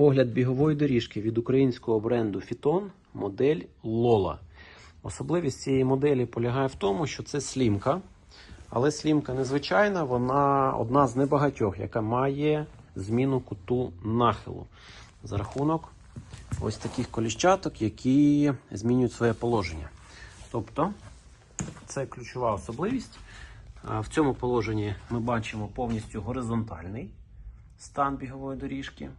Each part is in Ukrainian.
Огляд бігової доріжки від українського бренду Phyton модель Lola. Особливість цієї моделі полягає в тому, що це слімка. Але слімка незвичайна, вона одна з небагатьох, яка має зміну куту нахилу за рахунок ось таких коліщаток, які змінюють своє положення. Тобто, це ключова особливість. В цьому положенні ми бачимо повністю горизонтальний стан бігової доріжки.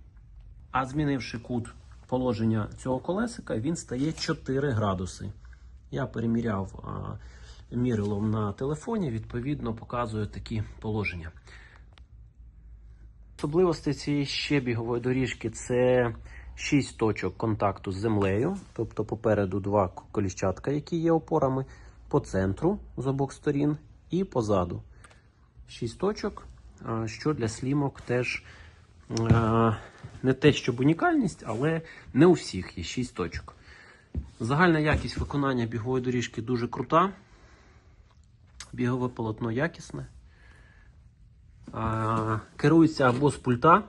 А змінивши кут положення цього колесика, він стає 4 градуси. Я переміряв а, мірилом на телефоні, відповідно, показує такі положення. Особливості цієї ще бігової доріжки це 6 точок контакту з землею, тобто попереду два коліщатка, які є опорами, по центру з обох сторін і позаду. 6 точок, що для слімок теж не те, щоб унікальність, але не у всіх є 6 точок. Загальна якість виконання бігової доріжки дуже крута. Бігове полотно якісне. Керується або з пульта,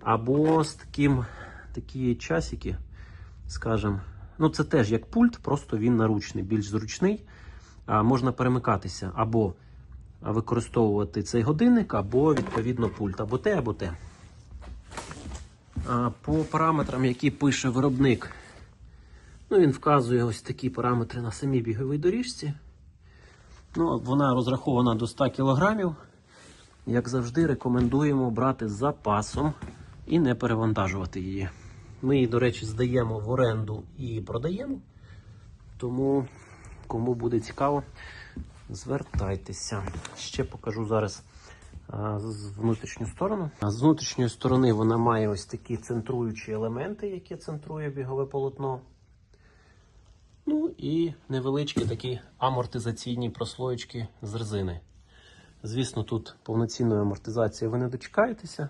або з таким такі часики, скажімо. Ну, це теж як пульт, просто він наручний, більш зручний. Можна перемикатися або використовувати цей годинник, або відповідно пульт, або те, або те. По параметрам, які пише виробник, ну, він вказує ось такі параметри на самій біговій доріжці. Ну, вона розрахована до 100 кг. Як завжди, рекомендуємо брати з запасом і не перевантажувати її. Ми її, до речі, здаємо в оренду і продаємо. Тому, кому буде цікаво, звертайтеся. Ще покажу зараз з внутрішню сторону. З внутрішньої сторони вона має ось такі центруючі елементи, які центрує бігове полотно. Ну і невеличкі такі амортизаційні прослоєчки з резини. Звісно, тут повноцінної амортизації ви не дочекаєтеся,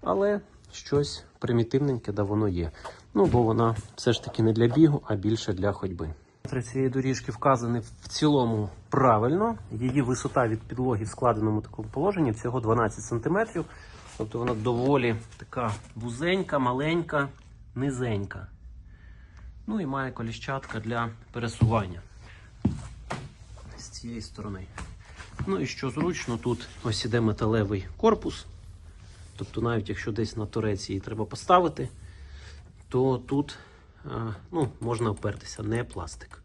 але щось примітивненьке, да воно є. Ну, бо вона все ж таки не для бігу, а більше для ходьби. Цієї доріжки вказані в цілому правильно. Її висота від підлоги в складеному такому положенні всього 12 см. Тобто вона доволі така вузенька, маленька, низенька. Ну і має коліщатка для пересування з цієї сторони. Ну і що зручно, тут ось іде металевий корпус. Тобто, навіть якщо десь на торець її треба поставити, то тут ну, можна опертися, не пластик.